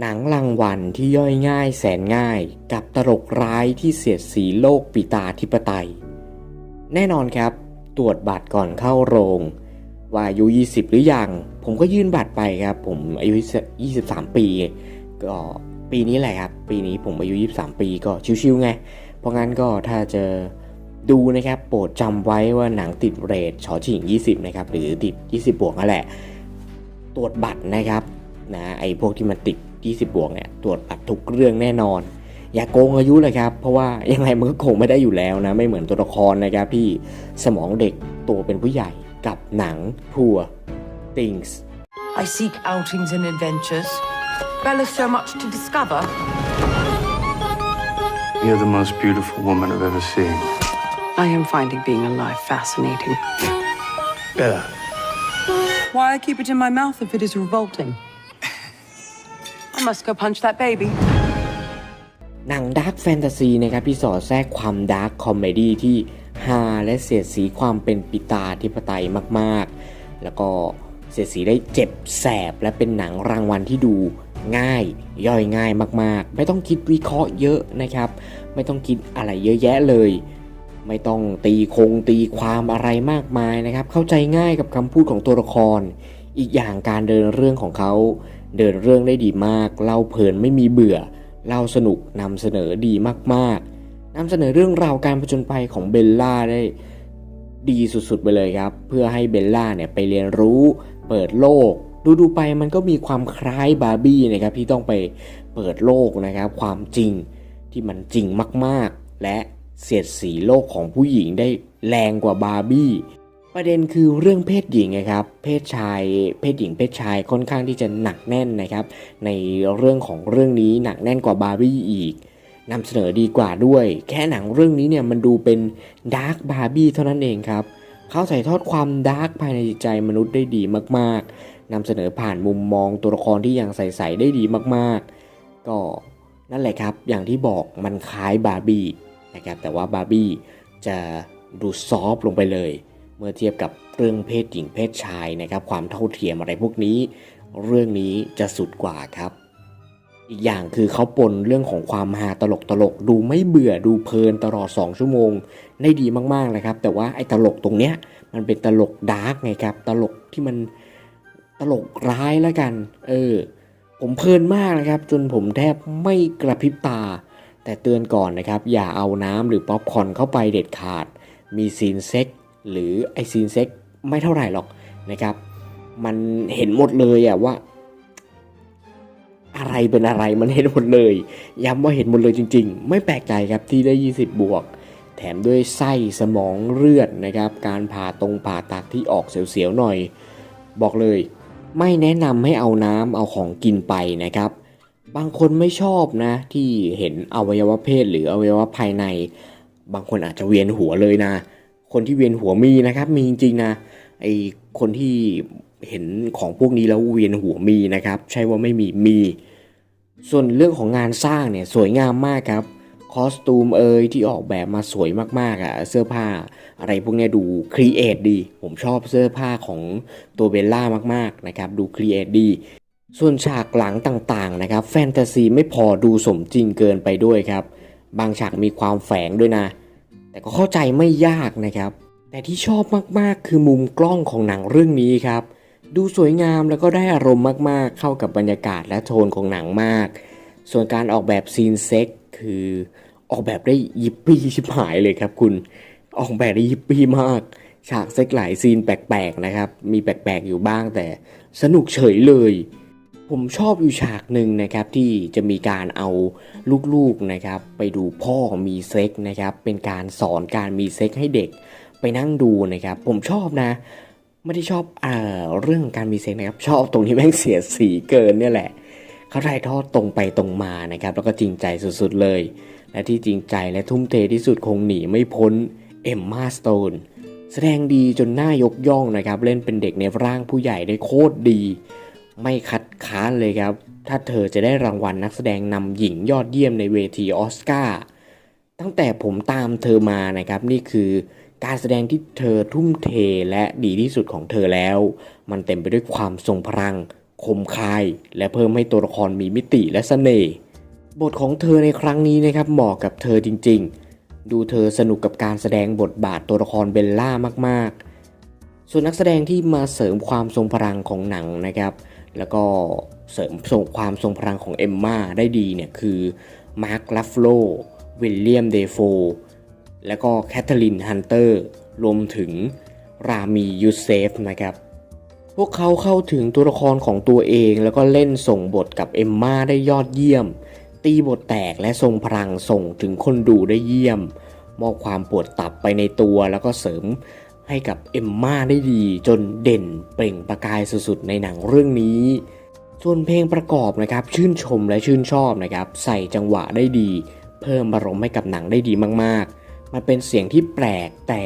หนังรางวัลที่ย่อยง่ายแสนง่าย กับตลกร้ายที่เสียดสีโลกปิตาธิปไตย แน่นอนครับ ตรวจบัตรก่อนเข้าโรง ว่าอายุ 20 หรือยัง ผมก็ยื่นบัตรไปครับ ผมอายุ 23 ปี ก็ปีนี้แหละครับ ปีนี้ผมอายุ 23 ปีก็ชิวๆไง เพราะงั้นก็ถ้าจะดูนะครับ โปรดจำไว้ว่าหนังติดเรทชอชิง 20 นะครับ หรือติด 20 บวกนั่นแหละ ตรวจบัตรนะครับนะไอ้พวกที่มันติด 20 บวกเนี่ยตรวจบัตรทุกเรื่องแน่นอน อย่าโกงอายุเลยครับ เพราะว่ายังไงมันก็คงไม่ได้อยู่แล้วนะ ไม่เหมือนตัวละครนะครับที่สมองเด็กตัวเป็นผู้ใหญ่กับหนัง Poor Things I seek outings and adventures. Well, there's so much to discover. You're the most beautiful woman I've ever seen. I am finding being alive fascinating. Bella. Why I keep it in my mouth if it is revolting? Must go punch that baby. หนังดาร์กแฟนตาซีนะครับที่สอดแทรกความดาร์กคอมเมดี้ที่ฮาและเสียดสีความเป็นปิตาธิปไตยมากๆ แล้วก็เสียดสีได้เจ็บแสบและเป็นหนังรางวัลที่ดูง่ายย่อยง่ายมากๆ ไม่ต้องคิดวิเคราะห์เยอะนะครับ ไม่ต้องคิดอะไรเยอะแยะเลย ไม่ต้องตีคงตีความอะไรมากมายนะครับ เข้าใจง่ายกับคำพูดของตัวละคร อีกอย่างการเดินเรื่องของเขา เดินเรื่องได้ดีมาก เล่าเพลินไม่มีเบื่อ เล่าสนุกนำเสนอดีมากๆนำเสนอเรื่องราวการผจญภัยของเบลล่าได้ดีสุดๆไปเลยครับ เพื่อให้เบลล่าเนี่ยไปเรียนรู้ เปิดโลก ดูดูๆไปมันก็มีความคล้ายบาร์บี้นะครับที่ต้องไปเปิดโลกนะครับ ความจริงที่มันจริงมากๆ และเสียดสีโลกของผู้หญิงได้แรงกว่าบาร์บี้ ประเด็นคือเรื่องเพศหญิงนะครับ เพศชาย เพศหญิง เพศชายค่อนข้างที่จะหนักแน่นนะครับ ในเรื่องของเรื่องนี้หนักแน่นกว่าบาร์บี้อีกนำเสนอดีกว่าด้วย แค่หนังเรื่องนี้เนี่ยมันดูเป็นดาร์กบาร์บี้เท่านั้นเองครับ เขาใส่ทอดความดาร์กภายในจิตใจมนุษย์ได้ดีมากๆนำเสนอผ่านมุมมองตัวละครที่ยังใส่ๆได้ดีมากๆ ก็นั่นแหละครับ อย่างที่บอกมันคล้ายบาร์บี้นะครับ แต่ว่าบาร์บี้จะดูซอฟต์ลงไปเลย เมื่อเทียบกับเรื่องเพศหญิงเพศชายนะครับ ความเท่าเทียมอะไรพวกนี้ เรื่องนี้จะสุดกว่าครับ อีกอย่างคือเขาปนเรื่องของความฮาตลกตลกดูไม่เบื่อดูเพลินตลอด 2 ชั่วโมง ได้ดีมากๆเลยครับ แต่ว่าไอ้ตลกตรงเนี้ยมันเป็นตลกดาร์กไงครับ ตลกที่มันตลกร้ายแล้วกัน เออ ผมเพลินมากนะครับ จนผมแทบไม่กระพริบตา แต่เตือนก่อนนะครับ อย่าเอาน้ำหรือป๊อปคอนเข้าไปเด็ดขาด มีซีนเซ็ก หรือไอซีนเซ็กไม่เท่าไหร่หรอกนะครับ มันเห็นหมดเลยอะว่า อะไรเป็นอะไรมันเห็นหมดเลย ย้ำว่าเห็นหมดเลยจริง ๆ ไม่แปลกใจครับที่ได้ 20 บวก แถมด้วยไส้สมองเลือดนะครับ การผ่าตรงผ่าตัดที่ออกเสียวๆหน่อย บอกเลย ไม่แนะนำให้เอาน้ำเอาของกินไปนะครับบางคนไม่ชอบนะ ที่เห็นอวัยวะเพศหรืออวัยวะภายใน บางคนอาจจะเวียนหัวเลยนะ คนที่เวียนหัวมีนะครับ มีจริงๆนะไอคนที่เห็นของพวกนี้แล้วเวียนหัวมีนะครับ ใช่ว่าไม่มีมี ส่วนเรื่องของงานสร้างเนี่ยสวยงามมากครับคอสตูมเอยที่ออกแบบมาสวยมากๆอะ่ะเสื้อผ้า อะไรพวกนี้ดูครีเอทดี ผมชอบเสื้อผ้าของตัวเบลล่ามากๆนะครับ ดูครีเอทดี ส่วนฉากหลังต่างๆนะครับ แฟนตาซีไม่พอดูสมจริงเกินไปด้วยครับ บางฉากมีความแฝงด้วยนะ แต่ก็เข้าใจไม่ยากนะครับ แต่ที่ชอบมากๆ คือมุมกล้องของหนังเรื่องนี้ครับ ดูสวยงามแล้วก็ได้อารมณ์มากๆ เข้ากับบรรยากาศและโทนของหนังมาก ส่วนการออกแบบซีนเซ็กคือออกแบบได้ยิปปี้ชิบหายเลยครับคุณออกแบบได้ยิปปี้มาก ฉากเซ็กหลายซีนแปลกๆนะครับ มีแปลกๆอยู่บ้างแต่สนุกเฉยเลย ผมชอบอยู่ฉากหนึ่งนะครับที่จะมีการเอาลูกๆนะครับ ไปดูพ่อมีเซ็กนะครับ เป็นการสอนการมีเซ็กให้เด็กไปนั่งดูนะครับ ผมชอบนะ ไม่ได้ชอบเอ่อเรื่องการมีเซ็กนะครับ ชอบตรงที่แม่งเสียสีเกินเนี่ยแหละ เขาถ่ายทอดตรงไปตรงมานะครับ แล้วก็จริงใจสุดๆเลย และที่จริงใจและทุ่มเทที่สุดคงหนีไม่พ้นเอ็มมาสโตนแสดงดีจนน่ายกย่องนะครับ เล่นเป็นเด็กในร่างผู้ใหญ่ได้โคตรดี ไม่คัดค้านเลยครับ ถ้าเธอจะได้รางวัลนักแสดงนำหญิงยอดเยี่ยมในเวทีออสการ์ตั้งแต่ผมตามเธอมานะครับ นี่คือการแสดงที่เธอทุ่มเทและดีที่สุดของเธอแล้ว มันเต็มไปด้วยความทรงพลัง คมคาย และเพิ่มให้ตัวละครมีมิติและเสน่ห์บทของเธอในครั้งนี้นะครับเหมาะกับเธอจริง ๆ ดูเธอสนุกกับการแสดงบทบาทตัวละครเบลล่ามาก ๆ ส่วนนักแสดงที่มาเสริมความทรงพลังของหนังนะครับ แล้วก็เสริมทรงความทรงพลังของเอมมาได้ดีเนี่ยคือมาร์คลัฟโลวิลเลียมเดโฟแล้วก็แคทเธอรีนฮันเตอร์รวมถึงรามียูเซฟนะครับ พวกเขาเข้าถึงตัวละครของตัวเอง แล้วก็เล่นส่งบทกับเอมมาได้ยอดเยี่ยม ตีบทแตกและทรงพลังส่งถึงคนดูได้เยี่ยม มอบความปวดตับไปในตัวแล้วก็เสริม ให้กับเอมมาได้ดี จนเด่นเปล่งประกายสุดๆในหนังเรื่องนี้ ส่วนเพลงประกอบนะครับ ชื่นชมและชื่นชอบนะครับ ใส่จังหวะได้ดี เพิ่มอารมณ์ให้กับหนังได้ดีมากๆ มันเป็นเสียงที่แปลกแต่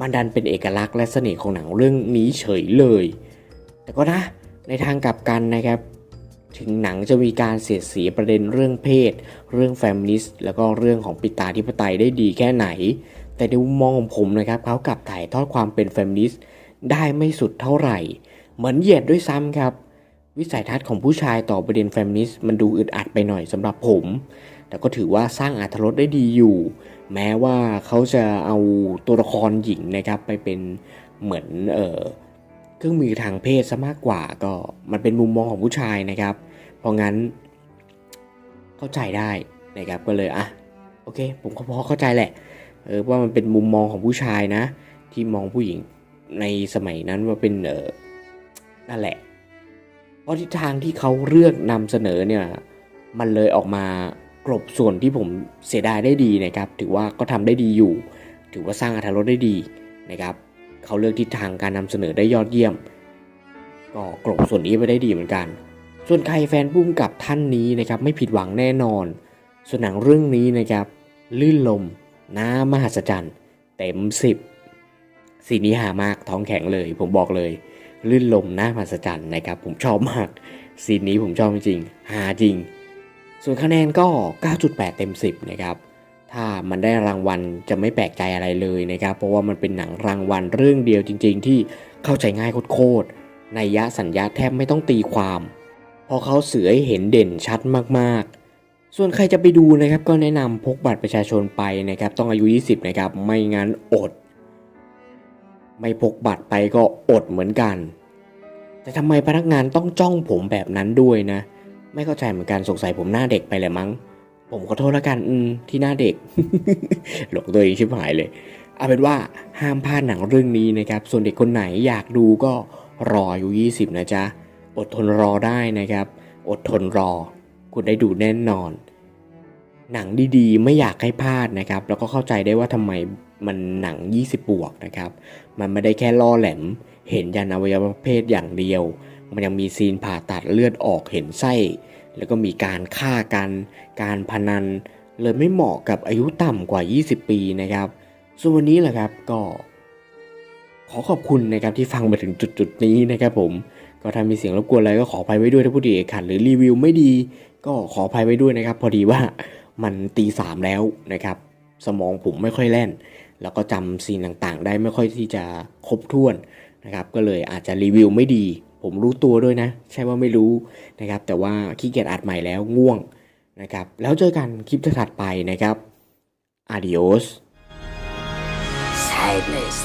มันดันเป็นเอกลักษณ์และเสน่ห์ของหนังเรื่องนี้เฉยเลย แต่ก็นะในทางกลับกันนะครับ ถึงหนังจะมีการเสียดสีประเด็นเรื่องเพศ เรื่องแฟมินิสต์แล้วก็เรื่องของปิตาธิปไตยได้ดีแค่ไหน แต่ในมุมมองของผมนะครับเขากลับถ่ายทอดความเป็นแฟมินิสต์ได้ไม่สุดเท่าไหร่ เหมือนเหยียดด้วยซ้ำครับ วิสัยทัศน์ของผู้ชายต่อประเด็นแฟมินิสต์มันดูอึดอัดไปหน่อยสำหรับผม แต่ก็ถือว่าสร้างอรรถรสได้ดีอยู่ แม้ว่าเขาจะเอาตัวละครหญิงนะครับไปเป็นเหมือนเออเครื่องมือทางเพศซะมากกว่าก็มันเป็นมุมมองของผู้ชายนะครับ เพราะงั้นเข้าใจได้นะครับก็เลยอะโอเค ผมก็พอเข้าใจแหละ เออว่ามันเป็นมุมมองของผู้ชายนะ ที่มองผู้หญิงในสมัยนั้นว่าเป็นเออนั่นแหละ เพราะทิศทางที่เขาเลือกนำเสนอเนี่ยมันเลยออกมากลบส่วนที่ผมเสียดายได้ดีนะครับ ถือว่าก็ทำได้ดีอยู่ ถือว่าสร้างอรรรสได้ดีนะครับ เขาเลือกทิศทางการนำเสนอได้ยอดเยี่ยม ก็กลบส่วนนี้ไปได้ดีเหมือนกัน ส่วนใครแฟนปุ้มกับท่านนี้นะครับ ไม่ผิดหวังแน่นอน ส่วนหนังเรื่องนี้นะครับลื่นลม น้ามหัศจรรย์ เต็มสิบสีนี้หามากท้องแข็งเลย ผมบอกเลย ลื่นลมน่ามหัศจรรย์นะครับ ผมชอบมากซีนนี้ผมชอบจริงหาจริง ส่วนคะแนนก็ 9.8 เต็ม 10 นะครับ ถ้ามันได้รางวัลจะไม่แปลกใจอะไรเลยนะครับ เพราะว่ามันเป็นหนังรางวัลเรื่องเดียวจริง ๆ ที่เข้าใจง่ายโคตรๆในยะสัญญาแทบไม่ต้องตีความเพอเขาเสือให้เห็นเด่นชัดมากๆ ส่วนใครจะไปดูนะครับก็แนะนำพกบัตรประชาชนไปนะครับ ต้องอายุ 20 นะครับ ไม่งั้นอด ไม่พกบัตรไปก็อดเหมือนกัน แต่ทำไมพนักงานต้องจ้องผมแบบนั้นด้วยนะ ไม่เข้าใจเหมือนกันสงสัยผมหน้าเด็กไปแหละมั้ง ผมขอโทษแล้วกันอืมที่หน้าเด็ก หลอกตัวเองชิบหายเลยเอาเป็นว่าห้ามพลาดหนังเรื่องนี้นะครับ ส่วนเด็กคนไหนอยากดูก็รออายุ 20 นะจ๊ะ อดทนรอได้นะครับ อดทนรอ คุณได้ดูแน่นอน หนังดีๆ ไม่อยากให้พลาดนะครับ แล้วก็เข้าใจได้ว่าทำไมมันหนัง 20 บวกนะครับ มันไม่ได้แค่ล่อแหลม เห็นยันอวัยวะเพศอย่างเดียว มันยังมีซีนผ่าตัดเลือดออกเห็นไส้ แล้วก็มีการฆ่ากัน การพนัน เลยไม่เหมาะกับอายุต่ำกว่า 20 ปีนะครับ ส่วนวันนี้แหละครับก็ ขอขอบคุณนะครับที่ฟังมาถึงจุดๆนี้นะครับผม ก็ถ้ามีเสียงรบกวนอะไรก็ขออภัยไว้ด้วยถ้าพูดดีขัดหรือรีวิวไม่ดี ก็ขออภัยไว้ด้วยนะครับ พอดีว่ามันตีสามแล้วนะครับ สมองผมไม่ค่อยแล่น แล้วก็จำซีนต่างๆ ได้ไม่ค่อยที่จะครบถ้วนนะครับ ก็เลยอาจจะรีวิวไม่ดี ผมรู้ตัวด้วยนะ ใช่ว่าไม่รู้นะครับ แต่ว่าขี้เกียจอัดใหม่แล้วง่วงนะครับ แล้วเจอกันคลิปถัดไปนะครับ adios sadness.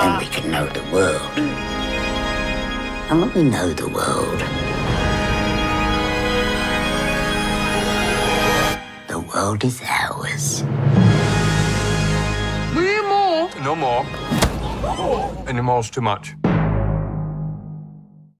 Then we can know the world. And when we know the world, world is ours. No more. Any more's too much.